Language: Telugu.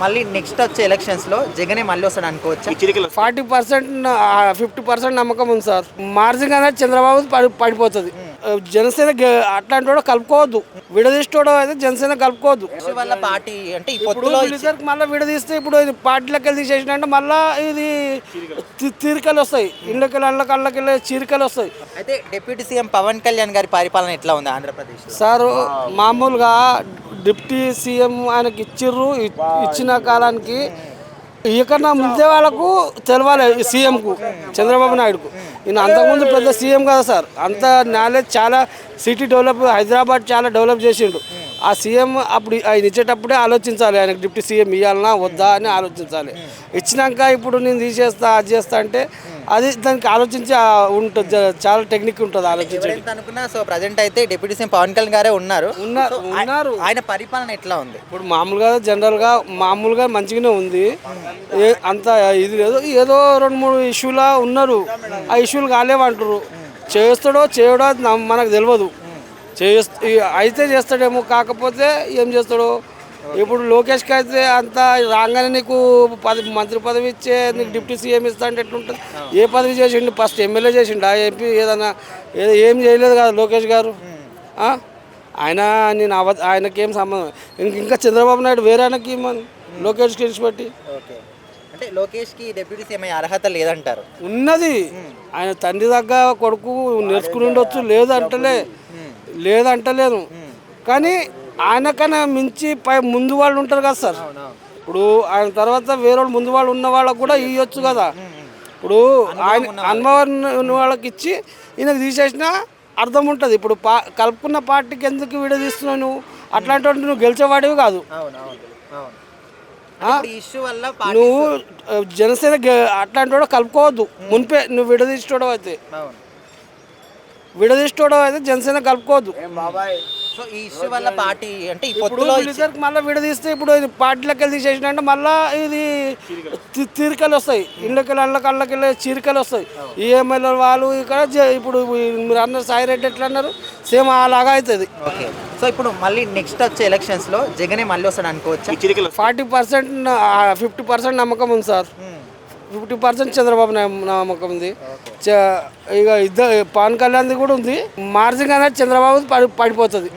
మళ్ళీ నెక్స్ట్ వచ్చే ఎలక్షన్స్లో జగనే మళ్ళీ వస్తాడు అనుకోవచ్చా? ఫార్టీ పర్సెంట్ ఫిఫ్టీ పర్సెంట్ నమ్మకం ఉంది సార్. మార్జిన్ అనేది చంద్రబాబు పడి పడిపోతుంది. జనసేన గె- అట్లాంటి వాడు కలుపుకోవద్దు. విడదీసుకోవడం అయితే జనసేన కలుపుకోవద్దు. పార్టీ అంటే ఈ ఇప్పుడు మళ్ళీ విడదీస్తే ఇప్పుడు ఇది పార్టీలకు వెళ్ళి తీసేసినట్టే మళ్ళీ ఇది తీరికలు వస్తాయి. ఇండ్లకెళ్ళి అళ్ళకి అళ్ళకెళ్ళి చీరికలు వస్తాయి. అయితే డిప్యూటీ సీఎం పవన్ కళ్యాణ్ గారి పరిపాలన ఎట్లా ఉంది ఆంధ్రప్రదేశ్ సారు మామూలుగా డిప్యూటీ సీఎం ఆయనకి ఇచ్చిర్రు. ఇచ్చిన కాలానికి ఇకన్నా ముందే వాళ్ళకు తెలవాలి సీఎంకు చంద్రబాబు నాయుడుకు. ఈయన అంతకుముందు పెద్ద సీఎం కదా సార్. అంత నాలెడ్జ్ చాలా సిటీ డెవలప్ హైదరాబాద్ చాలా డెవలప్ చేసిండు. ఆ సీఎం అప్పుడు ఆయన ఇచ్చేటప్పుడే ఆలోచించాలి. ఆయనకు డిప్యూటీ సీఎం ఇవ్వాలన్నా వద్దా అని ఆలోచించాలి. ఇచ్చినాక ఇప్పుడు నేను తీసేస్తా అది చేస్తా అంటే అది దానికి ఆలోచించి ఉంటుంది. చాలా టెక్నిక్ ఉంటుంది ఆలోచించండి అనుకున్నా సో ప్రజెంట్ అయితే డిప్యూటీ సీఎం పవన్ కళ్యాణ్ గారే ఉన్నారు. ఉన్నారు ఉన్నారు. ఆయన పరిపాలన ఎట్లా ఉంది? ఇప్పుడు మామూలుగా జనరల్గా మామూలుగా మంచిగానే ఉంది. అంత ఇది లేదు. ఏదో రెండు మూడు ఇష్యూలా ఉన్నారు. ఆ ఇష్యూలు కాలేవంటారు చేస్తాడో చేయడో మనకు తెలియదు చేస్త అయితే చేస్తాడేమో కాకపోతే ఏం చేస్తాడో? ఇప్పుడు లోకేష్కి అయితే అంత రాగానే నీకు పది మంత్రి పదవి ఇచ్చే నీకు డిప్యూటీ సీఎం ఇస్తా అంటే ఎట్లుంటుంది? ఏ పదవి చేసిండు? ఫస్ట్ ఎమ్మెల్యే చేసిండు? ఆ ఎంపీ ఏదన్నా ఏదో ఏం చేయలేదు కదా లోకేష్ గారు? ఆయన నేను అవ ఆయనకేం సంబంధం ఇంక ఇంకా చంద్రబాబు నాయుడు వేరే ఆయనకి లోకేష్ పెట్టి. ఓకే. అంటే లోకేష్కి డిప్యూటీ సీఎం అయ్యే అర్హత లేదంటారు. ఉన్నది. ఆయన తండ్రి దగ్గర కొడుకు నేర్చుకుని ఉండొచ్చు లేదంటలే లేదంటలేను కానీ ఆయనకన్నా మించి పై ముందు వాళ్ళు ఉంటారు కదా సార్. ఇప్పుడు ఆయన తర్వాత వేరే వాళ్ళు ముందు వాళ్ళు ఉన్న వాళ్ళకు కూడా ఇవ్వచ్చు కదా. ఇప్పుడు ఆయన అనుభవం ఉన్న వాళ్ళకి ఇచ్చి ఈయనకు తీసేసిన అర్థం ఉంటుంది. ఇప్పుడు పా కలుపుకున్న పార్టీకి ఎందుకు విడదీస్తున్నావు నువ్వు? అట్లాంటి నువ్వు గెలిచేవాడివి కాదు. నువ్వు జనసేన అట్లాంటి వాడు కలుపుకోవద్దు. మునిపే నువ్వు విడదీసుకోవడం అయితే. విడదీసుకోవడం అయితే జనసేన కలుపుకోవద్దు. సో ఈ ఇష్యూ వల్ల పార్టీ అంటే ఇప్పుడు వీళ్ళిద్దరికి మళ్ళీ విడదీస్తే ఇప్పుడు ఇది పార్టీలకు వెళ్ళి తీసేసినట్టే మళ్ళీ ఇది తీరికలు వస్తాయి. ఇండ్లకెళ్ళి అళ్ళకి అళ్ళకెళ్ళి చీరికలు వస్తాయి. ఈ ఎమ్మెల్యే వాళ్ళు ఇక్కడ ఇప్పుడు మీరు అన్నారు సాయి రెడ్డి ఎట్లా అన్నారు? సేమ్ అలాగా అవుతుంది ఓకే. సో ఇప్పుడు మళ్ళీ నెక్స్ట్ వచ్చే ఎలక్షన్స్లో జగనే మళ్ళీ వస్తాడు అనుకోవచ్చా? చిరికలు ఫార్టీ పర్సెంట్ ఫిఫ్టీ పర్సెంట్ నమ్మకం ఉంది సార్. ఫిఫ్టీ పర్సెంట్ చంద్రబాబు నమ్మకం ఉంది. చ- ఇక ఇద్దరు పవన్ కళ్యాణ్ది కూడా ఉంది. మార్జిన్ అనేది చంద్రబాబు పడి పడిపోతుంది.